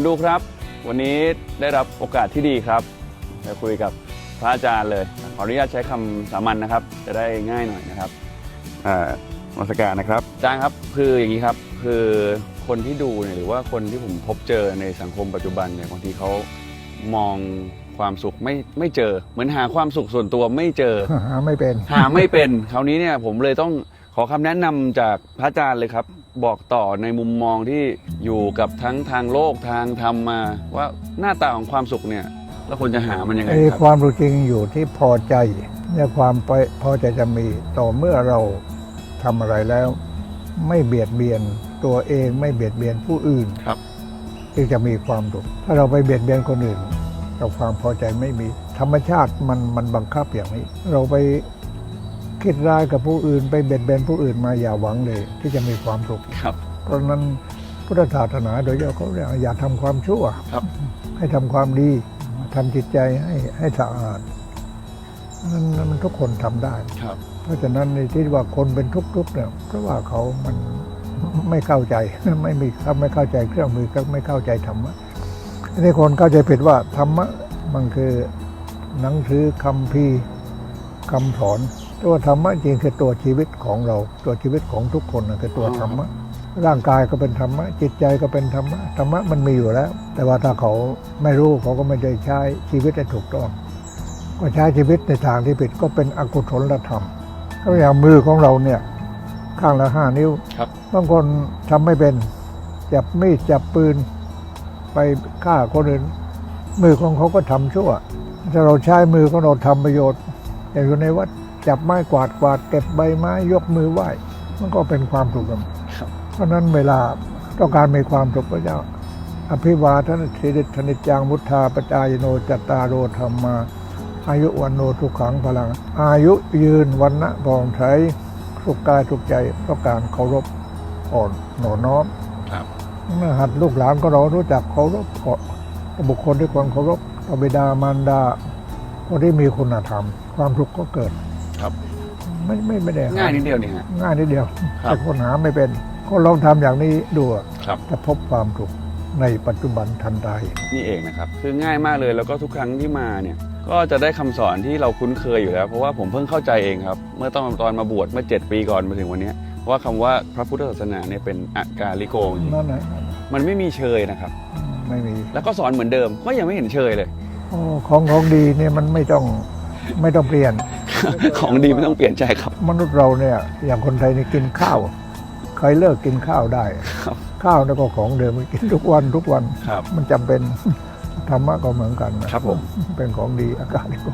คุณดูครับ วันนี้ได้รับโอกาสที่ดีครับจะคุยกับพระอาจารย์เลย ขออนุญาตใช้คำสามัญนะครับ จะได้ง่ายหน่อยนะครับอ่านมัสการนะครับอาจารย์ครับคืออย่างนี้ครับคือคนที่ดูเนี่ยหรือว่าคนที่ผมพบเจอในสังคมปัจจุบันเนี่ยบางทีเขามองความสุขไม่ไม่เจอ เหมือนหาความสุขส่วนตัวไม่เจอหาไม่เป็น หาไม่เป็นคราวนี้เนี่ยผมเลยต้องขอคำแนะนำจากพระอาจารย์เลยครับ บอกต่อในมุมมองที่อยู่กับทั้งทางโลกทางธรรมมา ว่าหน้าตาของความสุขเนี่ยเราควรจะหามันยังไงไอ้คครับ วามรู้จริงอยู่ที่พอใจเนี่ยความไปพอใจจะมีต่อเมื่อเราทำอะไรแล้ว ไม่เบียดเบียนตัวเองไม่เบียดเบียนผู้อื่นครับ จึงจะมีความสุขถ้าเราไปเบียดเบียนคนอื่นเราความพอใจไม่มีธรรมชาติมันมันบังคับอย่างนี้ เราไป คิดร้ายกับผู้อื่นไปเบียดเบียนผู้อื่นมาอย่าหวังเลย ที่จะมีความสุขครับ เพราะฉะนั้นพุทธศาสนาโดยเฉพาะเขาเรียกว่าอย่าทำความชั่วครับ ให้ทำความดีทำจิตใจให้ให้สะอาดนั้นมันทุกคนทำได้ครับ เพราะฉะนั้นในที่ว่าคนเป็นทุกข์ๆเนี่ยเพราะว่าเขามันไม่เข้าใจไม่มีเขาไม่เข้าใจเครื่องมือก็ไม่เข้าใจธรรมะทีนี้คนเข้าใจผิดว่าธรรมะมันคือหนังสือคำพีร์คำสอนแต่ว่าธรรมะจริงคือตัวชีวิตของเรา ตัวชีวิตของทุกคนนะคือตัวธรรมะร่างกายก็เป็นธรรมะจิตใจก็เป็นธรรมะธรรมะมันมีอยู่แล้ว แต่ว่าถ้าเขาไม่รู้เขาก็ไม่ได้ใช้ชีวิตให้ถูกต้องก็ใช้ชีวิตในทางที่ผิดก็เป็นอกุศลธรรมก็อย่างมือของเราเนี่ยข้างละห้านิ้วครับบางคนทำไม่เป็น จับมีดจับปืน ไปฆ่าคนอื่น มือของเขาก็ทำชั่ว ถ้าเราใช้มือของเราทำประโยชน์อย่างอยู่ในวัด จับไม้กวาดกวาดเก็บใบไม้ยกมือไหว้ มันก็เป็นความสุขกันครับเพราะฉะนั้นเวลาต้องการมีความสุขพระเจ้า อภิวาทนาสิริธนิจจังมุทธาปจายโนจัตตารโรธรรมา อายุวันโนทุกขังพลัง อายุยืนวันนะบองไทยสุขกายสุขใจเพราะการเคารพอ่อนหนอน้อมครับเมื่อหัดลูกหลานก็เรารู้จักเคารพก็บุคคลที่ควรเคารพต่อบิดามารดาคนที่มีคุณธรรม ความสุขก็เกิด ครับ ไม่ไม่ไม่ได้ง่ายนิดเดียวนี่ฮะ ง่ายนิดเดียวครับแต่คนหาไม่เป็น ก็ลองทำอย่างนี้ดูอะครับ จะพบความสุขในปัจจุบันทันใดนี่เองนะครับ คือง่ายมากเลยแล้วก็ทุกครั้งที่มาเนี่ย ก็จะได้คำสอนที่เราคุ้นเคยอยู่แล้ว เพราะว่าผมเพิ่งเข้าใจเองครับ เมื่อตอนตอนมาบวชเมื่อ 7 ปีก่อนมาถึงวันเนี้ยว่าคำว่าพระพุทธศาสนาเนี่ยเป็นอากาลิโกจริงนั่นนะมันไม่มีเชยนะครับ ไม่มี แล้วก็สอนเหมือนเดิมก็ยังไม่เห็นเชยเลย โอ้ของของดีเนี่ยมันไม่ต้องไม่ต้องเปลี่ยน ของดีไม่ต้องเปลี่ยนใจครับ มนุษย์เราเนี่ยอย่างคนไทยนี่กินข้าวเคยเลิกกินข้าวได้ครับข้าวนี่ก็ของเดิมมันกินทุกวันทุกวันครับมันจำเป็นธรรมะก็เหมือนกันนะครับผมเป็นของดีอากาศก็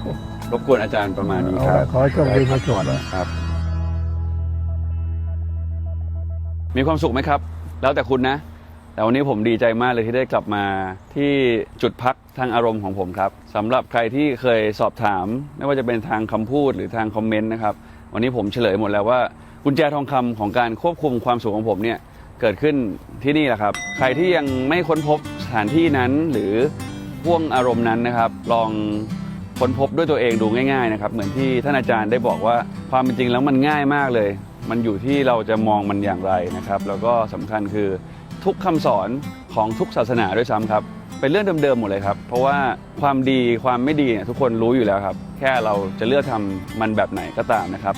รบกวนอาจารย์ประมาณนี้คเอารับละขอให้โชคดีในสุขนะครับ มีความสุขไหมครับ แล้วแต่คุณนะ แต่วันนี้ผมดีใจมากเลยที่ได้กลับมาที่จุดพักทางอารมณ์ของผมครับสำหรับใครที่เคยสอบถาม ไม่ว่าจะเป็นทางคำพูดหรือทางคอมเมนต์นะครับวันนี้ผมเฉลยหมดแล้วว่ากุญแจทองคำของการควบคุมความสุขของผมเนี่ยเกิดขึ้นที่นี่แหละครับ ใครที่ยังไม่ค้นพบสถานที่นั้นหรือพ่วงอารมณ์นั้นนะครับ ลองค้นพบด้วยตัวเองดูง่ายๆนะครับเหมือนที่ท่านอาจารย์ได้บอกว่าความเป็นจริงแล้วมันง่ายมากเลย มันอยู่ที่เราจะมองมันอย่างไรนะครับ แล้วก็สำคัญคือ ทุกคำสอนของทุกศาสนาด้วยซ้ำครับ เป็นเรื่องเดิมๆหมดเลยครับ เพราะว่าความดีความไม่ดีเนี่ยทุกคนรู้อยู่แล้วครับ แค่เราจะเลือกทำมันแบบไหนก็ตามนะครับ